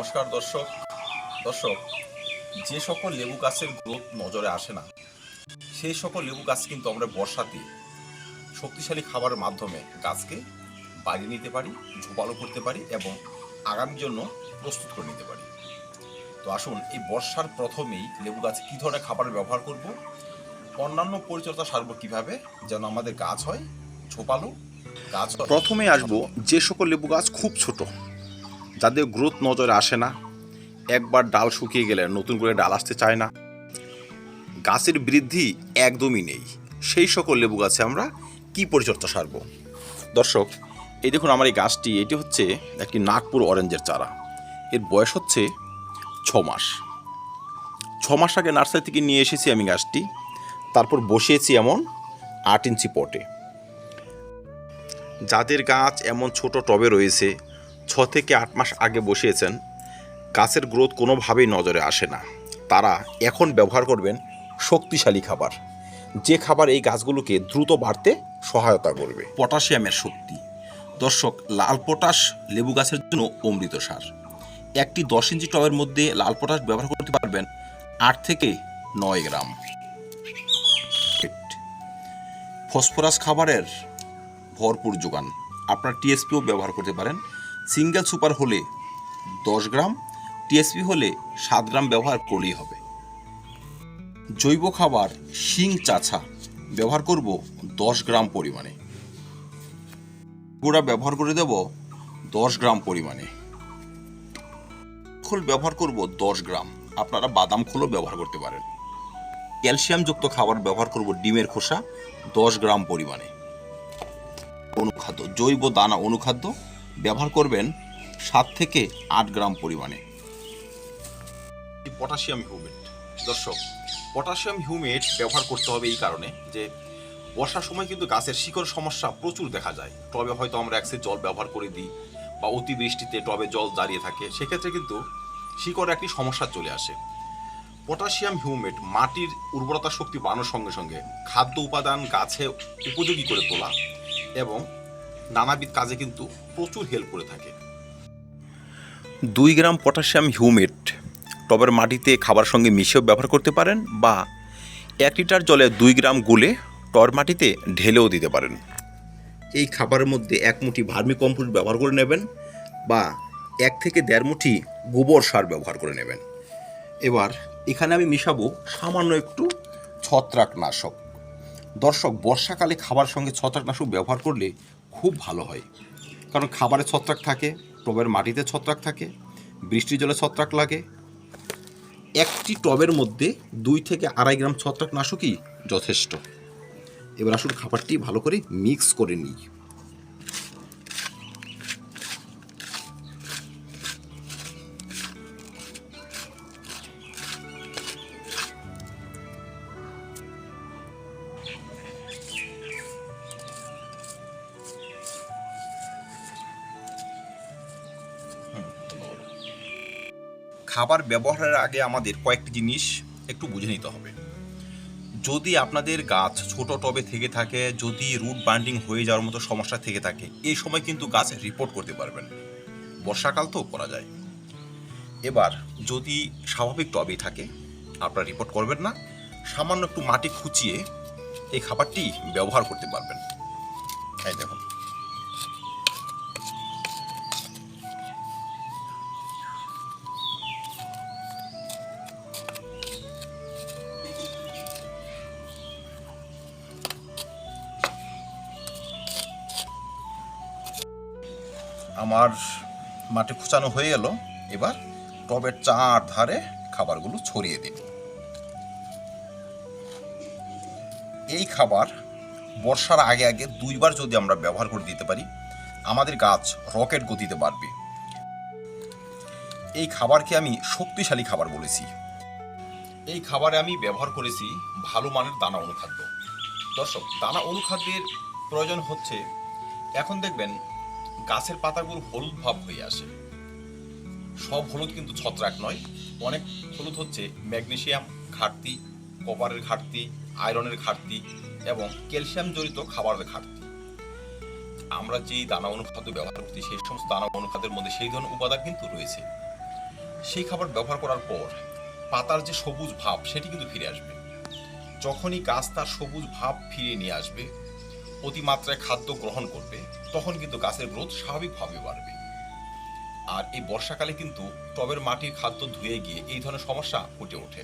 নমস্কার দর্শক। দর্শক, যে সকল লেবু গাছের গ্রোথ নজরে আসে না, সেই সকল লেবু গাছ কিন্তু আমরা বর্ষাতে শক্তিশালী খাবারের মাধ্যমে গাছকে বাড়িয়ে নিতে পারি, ঝোপালো করতে পারি এবং আগামীর জন্য প্রস্তুত করে নিতে পারি। তো আসুন, এই বর্ষার প্রথমেই লেবু গাছে কী ধরনের খাবারের ব্যবহার করব, অন্যান্য পরিচর্যা সারব কীভাবে যেন আমাদের গাছ হয় ঝোপালো, গাছ প্রথমে আসব যে সকল লেবু গাছ খুব ছোট। যাদের গ্রোথ নজরে আসে না, একবার ডাল শুকিয়ে গেলে নতুন করে ডাল আসতে চায় না। গাছের বৃদ্ধি একদমই নেই। সেই সকল লেবু গাছে আমরা কি পরিচর্যা সারব? দর্শক, এই দেখুন আমার এই গাছটি। এটি হচ্ছে একটি নাগপুর অরেঞ্জের চারা। এর বয়স হচ্ছে ছ মাস। ছ মাস আগে নার্সারি থেকে নিয়ে এসেছি আমি গাছটি। তারপর বসিয়েছি এমন আট ইঞ্চি পটে। যাদের গাছ এমন ছোট টবে রয়েছে ছ থেকে আট মাস আগে বসিয়েছেন, গাছের গ্রোথ কোনোভাবেই নজরে আসে না। তারা এখন ব্যবহার করবেন শক্তিশালী খাবার, যে খাবার এই গাছগুলোকে দ্রুত বাড়তে সহায়তা করবে। পটাশিয়ামের শক্তি। দর্শক, লাল পটাশ লেবু গাছের জন্য অমৃত সার। একটি দশ ইঞ্চি টবের মধ্যে লাল পটাশ ব্যবহার করতে পারবেন আট থেকে নয় গ্রাম। ফসফরাস খাবারের ভরপুর যোগান। আপনার টিএসপিও ব্যবহার করতে পারেন। সিঙ্গেল সুপার হলে দশ গ্রাম, টিএসপি হলে সাত গ্রাম ব্যবহার করলেই হবে। জৈব খাবার শিং চাছা ব্যবহার করব দশ গ্রাম পরিমাণে। গুঁড়া ব্যবহার করে দেব দশ গ্রাম পরিমাণে। খোল ব্যবহার করব দশ গ্রাম। আপনারা বাদাম খোলও ব্যবহার করতে পারেন। ক্যালসিয়ামযুক্ত খাবার ব্যবহার করব ডিমের খোসা দশ গ্রাম পরিমাণে। অনুখাদ্য, জৈব দানা অনুখাদ্য ব্যবহার করবেন সাত থেকে আট গ্রাম পরিমাণে। Potassium humate. দর্শক, পটাশিয়াম হিউমেট ব্যবহার করতে হবে এই কারণে যে, বর্ষার সময় কিন্তু গাছের শিকড় সমস্যা প্রচুর দেখা যায়। টবে হয়তো আমরা একসে জল ব্যবহার করে দিই বা অতিবৃষ্টিতে টবে জল দাঁড়িয়ে থাকে, সেক্ষেত্রে কিন্তু শিকড় একটি সমস্যা চলে আসে। পটাশিয়াম হিউমেট মাটির উর্বরতা শক্তি বাড়ানোর সঙ্গে সঙ্গে খাদ্য উপাদান গাছে উপযোগী করে তোলা এবং নানাবিধ কাজে কিন্তু প্রচুর হেল্প করে থাকে। দুই গ্রাম পটাশিয়াম হিউমেট টবের মাটিতে খাবার সঙ্গে মিশিয়েও ব্যবহার করতে পারেন বা এক লিটার জলে দুই গ্রাম গুলে টবের মাটিতে ঢেলেও দিতে পারেন। এই খাবারের মধ্যে এক মুঠি ভার্মি কম্পোস্ট ব্যবহার করে নেবেন বা এক থেকে দেড় মুঠি গোবর সার ব্যবহার করে নেবেন। এবার এখানে আমি মিশাবো সামান্য একটু ছত্রাকনাশক। দর্শক, বর্ষাকালে খাবার সঙ্গে ছত্রাকনাশক ব্যবহার করলে খুব ভালো হয়। কারণ খাবারে ছত্রাক থাকে, টবের মাটিতে ছত্রাক থাকে, বৃষ্টির জলে ছত্রাক লাগে। একটি টবের মধ্যে দুই থেকে আড়াই গ্রাম ছত্রাকনাশকই যথেষ্ট। এবার আসুন খাবারটি ভালো করে মিক্স করে নিই। খাবার ব্যবহারের আগে আমাদের কয়েকটি জিনিস একটু বুঝে নিতে হবে। যদি আপনাদের গাছ ছোট টবে থেকে থাকে, যদি রুট বান্ডিং হয়ে যাওয়ার মতো সমস্যা থেকে থাকে, এই সময় কিন্তু গাছ রিপোর্ট করতে পারবেন। বর্ষাকাল তো করা যায়। এবার যদি স্বাভাবিক টবেই থাকে, আপনারা রিপোর্ট করবেন না, সামান্য একটু মাটি খুঁচিয়ে এই খাবারটি ব্যবহার করতে পারবেন। এই দেখুন। আমার মাটি খুঁচানো হয়ে গেল। এবার টবের চার ধারে খাবারগুলো ছড়িয়ে দিন। এই খাবার বর্ষার আগে আগে দুইবার যদি আমরা ব্যবহার করে দিতে পারি, আমাদের গাছ রকেট গতিতে বাড়বে। এই খাবারকে আমি শক্তিশালী খাবার বলেছি। এই খাবারে আমি ব্যবহার করেছি ভালো মানের দানা অনুখাদ্য। দর্শক, দানা অনুখাদ্যের প্রয়োজন হচ্ছে, এখন দেখবেন গাছের পাতাগুলো হলুদ ভাব হয়ে আসে। সব হলুদ কিন্তু ছত্রাক নয়, অনেক হলুদ হচ্ছে ম্যাগনেসিয়াম ঘাটতি, কপারের ঘাটতি, আয়রনের ঘাটতি এবং ক্যালসিয়াম জড়িত খাবারের ঘাটতি। আমরা যেই দানা অনুখাদ্য ব্যবহার করছি, সেই সমস্ত দানা অনুখাদ্যের মধ্যে সেই ধরনের উপাদান কিন্তু রয়েছে। সেই খাবার ব্যবহার করার পর পাতার যে সবুজ ভাব, সেটি কিন্তু ফিরে আসবে। যখনই গাছ তার সবুজ ভাব ফিরিয়ে নিয়ে আসবে অতিমাত্রায় খাদ্য গ্রহণ করবে, তখন কিন্তু গাছের গ্রোথ স্বাভাবিকভাবে বাড়বে। আর এই বর্ষাকালে কিন্তু টবের মাটির খাদ্য ধুয়ে গিয়ে এই ধরনের সমস্যা ফুটে ওঠে।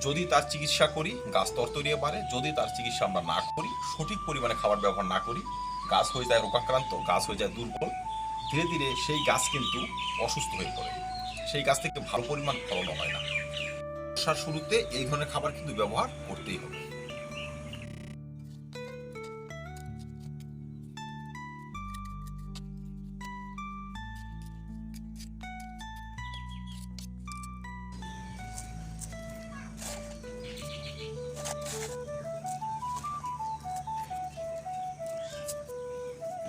যদি তার চিকিৎসা করি, গাছ তরতরিয়ে বাড়ে, যদি তার চিকিৎসা আমরা না করি, সঠিক পরিমাণে খাবার ব্যবহার না করি, গাছ হয়ে যায় রোগাক্রান্ত, গাছ হয়ে যায় দুর্বল, ধীরে ধীরে সেই গাছ কিন্তু অসুস্থ হয়ে পড়ে। সেই গাছ থেকে ভালো পরিমাণ ফলন হয় না। বর্ষার শুরুতে এই ধরনের খাবার কিন্তু ব্যবহার করতেই হবে।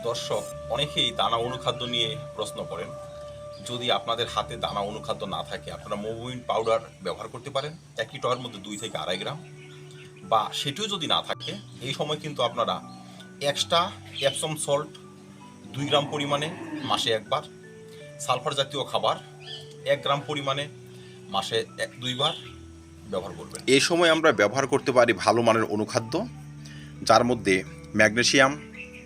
দর্শক অনেকেই দানা অনুখাদ্য নিয়ে প্রশ্ন করেন। যদি আপনাদের হাতে দানা অনুখাদ্য না থাকে, আপনারা মোবিন পাউডার ব্যবহার করতে পারেন। একই টয়ের মধ্যে দুই থেকে আড়াই গ্রাম। বা সেটিও যদি না থাকে, এই সময় কিন্তু আপনারা এক্সট্রা অ্যাপসম সল্ট দুই গ্রাম পরিমাণে মাসে একবার। সালফার জাতীয় খাবার এক গ্রাম পরিমাণে মাসে এক, দুইবার ব্যবহার করবেন। এই সময় আমরা ব্যবহার করতে পারি ভালো মানের অনুখাদ্য, যার মধ্যে ম্যাগনেসিয়াম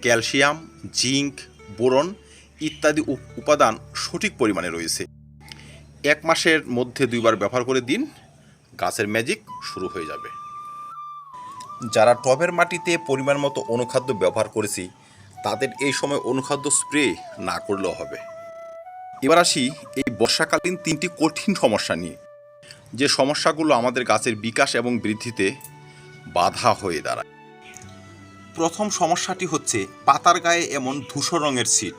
ক্যালসিয়াম, জিঙ্ক, বোরন ইত্যাদি উপ- উপাদান সঠিক পরিমাণে রয়েছে। এক মাসের মধ্যে দুইবার ব্যবহার করে দিন, গাছের ম্যাজিক শুরু হয়ে যাবে। যারা টবের মাটিতে পরিমাণ মতো অনুখাদ্য ব্যবহার করেছি, তাদের এই সময় অনুখাদ্য স্প্রে না করলেও হবে। এবার আসি এই বর্ষাকালীন তিনটি কঠিন সমস্যা নিয়ে। যে সমস্যাগুলো আমাদের গাছের বিকাশ এবং বৃদ্ধিতে বাধা হয়ে দাঁড়ায়। প্রথম সমস্যাটি হচ্ছে পাতার গায়ে এমন ধূসর রঙের সিট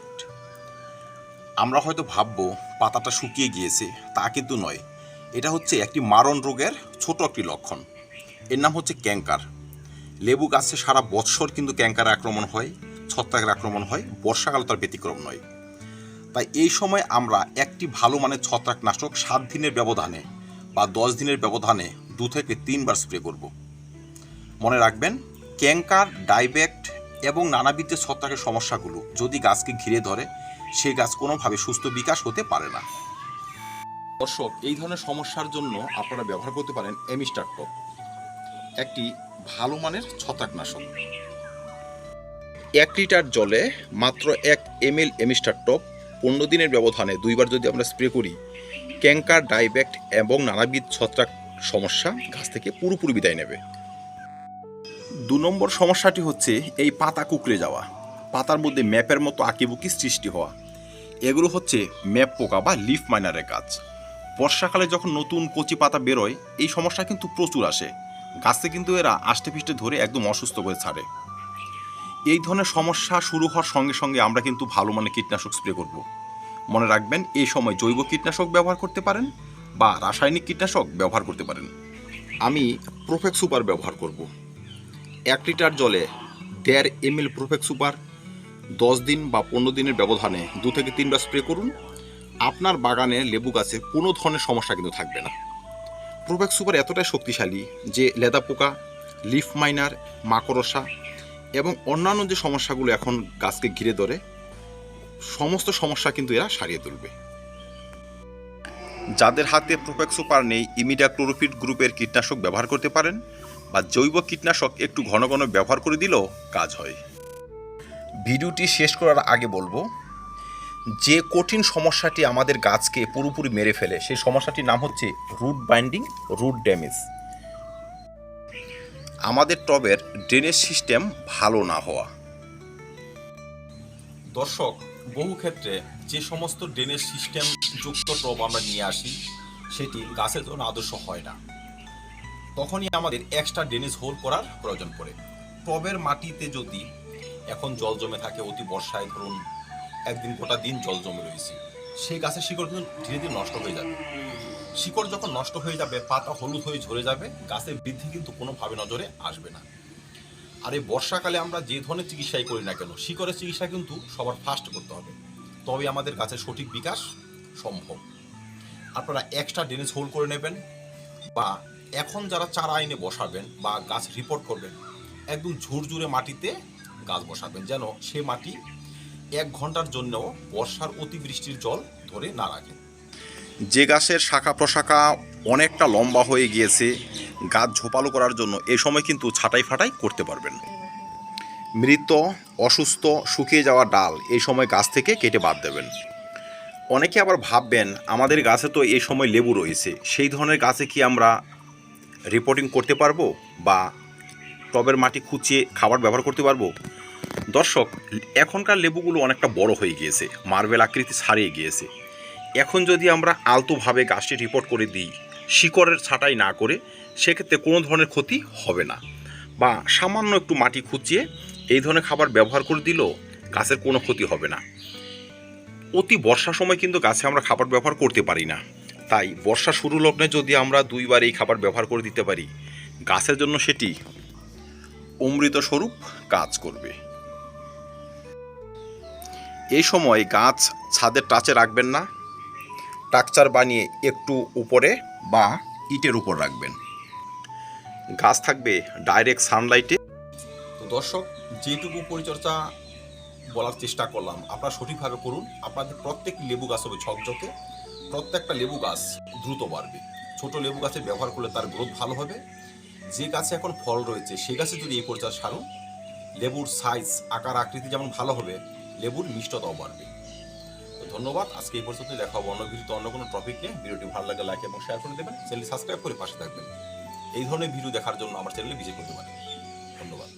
আমরা হয়তো ভাববো, পাতাটা শুকিয়ে গিয়েছে। তা কিন্তু নয়। এটা হচ্ছে একটি মারণ রোগের ছোট একটি লক্ষণ। এর নাম হচ্ছে ক্যাঙ্কার লেবু গাছে সারা বৎসর কিন্তু ক্যাঙ্কার আক্রমণ হয়, ছত্রাকের আক্রমণ হয়, বর্ষাকাল তার ব্যতিক্রম নয়। তাই এই সময় আমরা একটি ভালো মানের ছত্রাকনাশক সাত দিনের ব্যবধানে বা দশ দিনের ব্যবধানে দু থেকে তিনবার স্প্রে করব। মনে রাখবেন ক্যাঙ্কার ডাইব্যাক্ট এবং নানাবিধ ছত্রাকের সমস্যাগুলো যদি গাছকে ঘিরে ধরে, সেই গাছ কোনোভাবে সুস্থ বিকাশ হতে পারে না। দর্শক, এই ধরনের সমস্যার জন্য আপনারা ব্যবহার করতে পারেন এমিস্টার টপ একটি ভালো মানের ছত্রাকনাশক। এক লিটার জলে মাত্র এক এম এল এমিস্টার টপ পনেরো দিনের ব্যবধানে দুইবার যদি আমরা স্প্রে করি ক্যাঙ্কার ডাইব্যাক্ট এবং নানাবিধ ছত্রাক সমস্যা গাছ থেকে পুরোপুরি বিদায় নেবে। দু নম্বর সমস্যাটি হচ্ছে এই পাতা কুকড়ে যাওয়া, পাতার মধ্যে ম্যাপের মতো আঁকিবুকি সৃষ্টি হওয়া। এগুলো হচ্ছে ম্যাপ পোকা বা লিফ মাইনারের কাজ। বর্ষাকালে যখন নতুন কচি পাতা বেরোয়, এই সমস্যা কিন্তু প্রচুর আসে। গাছে কিন্তু এরা আষ্টে পিষ্টে ধরে একদম অসুস্থ করে ছাড়ে। এই ধরনের সমস্যা শুরু হওয়ার সঙ্গে সঙ্গে আমরা কিন্তু ভালো মানের কীটনাশক স্প্রে করব। মনে রাখবেন, এই সময় জৈব কীটনাশক ব্যবহার করতে পারেন বা রাসায়নিক কীটনাশক ব্যবহার করতে পারেন। আমি প্রোফেক্স সুপার ব্যবহার করব। এক লিটার জলে দেড় এম এল প্রোফেক্স সুপার, দশ দিন বা পনেরো দিনের ব্যবধানে দু থেকে তিনবার স্প্রে করুন। আপনার বাগানে লেবু গাছে কোনো ধরনের সমস্যা কিন্তু থাকবে না। প্রোফেক্স সুপার এতটাই শক্তিশালী যে লেদা পোকা, লিফ মাইনার, মাকড়সা এবং অন্যান্য যে সমস্যাগুলো এখন গাছকে ঘিরে ধরে, সমস্ত সমস্যা কিন্তু এরা সারিয়ে তুলবে। যাদের হাতে প্রোফেক্স সুপার নেই ইমিডা ক্লোরোফিট গ্রুপের কীটনাশক ব্যবহার করতে পারেন। বা জৈব কীটনাশক একটু ঘন ঘন ব্যবহার করে দিলেও কাজ হয়। ভিডিওটি শেষ করার আগে বলব যে কঠিন সমস্যাটি আমাদের গাছকে পুরোপুরি মেরে ফেলে সেই সমস্যাটির নাম হচ্ছে রুট বাইন্ডিং রুট ড্যামেজ। আমাদের টবের ড্রেনেজ সিস্টেম ভালো না হওয়া। দর্শক বহু ক্ষেত্রে যে সমস্ত ড্রেনেজ সিস্টেম যুক্ত টব আমরা নিয়ে আসি সেটি গাছের জন্য আদর্শ হয় না। তখনই আমাদের এক্সট্রা ড্রেনেজ হোল করার প্রয়োজন পড়ে। টবের মাটিতে যদি এখন জল জমে থাকে অতি বর্ষায়, ধরুন একদিন গোটা দিন জল জমে রয়েছে, সেই গাছের শিকড় কিন্তু ধীরে ধীরে নষ্ট হয়ে যাবে। শিকড় যখন নষ্ট হয়ে যাবে, পাতা হলুদ হয়ে ঝরে যাবে, গাছের বৃদ্ধি কিন্তু কোনোভাবে নজরে আসবে না। আর এই বর্ষাকালে আমরা যে ধরনের চিকিৎসাই করি না কেন, শিকড়ের চিকিৎসা কিন্তু সবার ফাস্ট করতে হবে। তবে আমাদের গাছের সঠিক বিকাশ সম্ভব। আপনারা এক্সট্রা ড্রেনেজ হোল করে নেবেন বা এখন যারা চারা আইনে বসাবেন বা গাছ রিপোর্ট করবেন, একদম ঝুরঝুরে মাটিতে গাছ বসাবেন যেন সে মাটি এক ঘণ্টার জন্যও বর্ষার অতিবৃষ্টির জল ধরে না রাখে। যে গাছের শাখা প্রশাখা অনেকটা লম্বা হয়ে গিয়েছে, গাছ ঝোপালো করার জন্য এই সময় কিন্তু ছাটাই ফাটাই করতে পারবেন। মৃত, অসুস্থ, শুকিয়ে যাওয়া ডাল এই সময় গাছ থেকে কেটে বাদ দেবেন। অনেকে আবার ভাববেন, আমাদের গাছে তো এই সময় লেবু রয়েছে, সেই ধরনের গাছে কি আমরা রিপোর্টিং করতে পারব বা টবের মাটি খুঁচিয়ে খাবার ব্যবহার করতে পারব? দর্শক, এখনকার লেবুগুলো অনেকটা বড় হয়ে গিয়েছে, মার্বেল আকৃতি ছাড়িয়ে গিয়েছে। এখন যদি আমরা আলতোভাবে গাছটি রিপোর্ট করে দিই, শিকড়ের ছাঁটাই না করে, সেক্ষেত্রে কোনো ধরনের ক্ষতি হবে না। বা সামান্য একটু মাটি খুঁচিয়ে এই ধরনের খাবার ব্যবহার করে দিলেও গাছের কোনো ক্ষতি হবে না। অতি বর্ষার সময় কিন্তু গাছে আমরা খাবার ব্যবহার করতে পারি না। তাই বর্ষা শুরু লগ্নে যদি আমরা দুইবার এই খাবার ব্যবহার করে দিতে পারি, গাছের জন্য সেটি অমৃত স্বরূপ কাজ করবে। এই সময় গাছ ছাদের টাচে রাখবেন না টাকচার বানিয়ে একটু উপরে বা ইটের উপর রাখবেন। গাছ থাকবে ডাইরেক্ট সানলাইটে। তো দর্শক, যেটুকু পরিচর্যা বলার চেষ্টা করলাম, আপনারা সঠিকভাবে করুন। আপনাদের প্রত্যেক লেবু গাছ হবে ঝকঝকে। প্রত্যেকটা লেবু গাছ দ্রুত বাড়বে। ছোট লেবু গাছের ব্যবহার করলে তার গ্রোথ ভালো হবে। যে গাছে এখন ফল রয়েছে সেই গাছে যদি এই পরিচর্যা সারুন, লেবুর সাইজ আকার, আকৃতি যেমন ভালো হবে, লেবুর মিষ্টতাও বাড়বে। তো ধন্যবাদ, আজকে এই পর্যন্ত দেখা হবে অন্য ভিডিওতে অন্য কোনো টপিক নিয়ে। ভিডিওটি ভালো লাগে লাইক এবং শেয়ার করে দেবেন। চ্যানেল সাবস্ক্রাইব করে পাশে থাকবেন। এই ধরনের ভিডিও দেখার জন্য আমার চ্যানেলে ভিজিট করতে পারেন। ধন্যবাদ।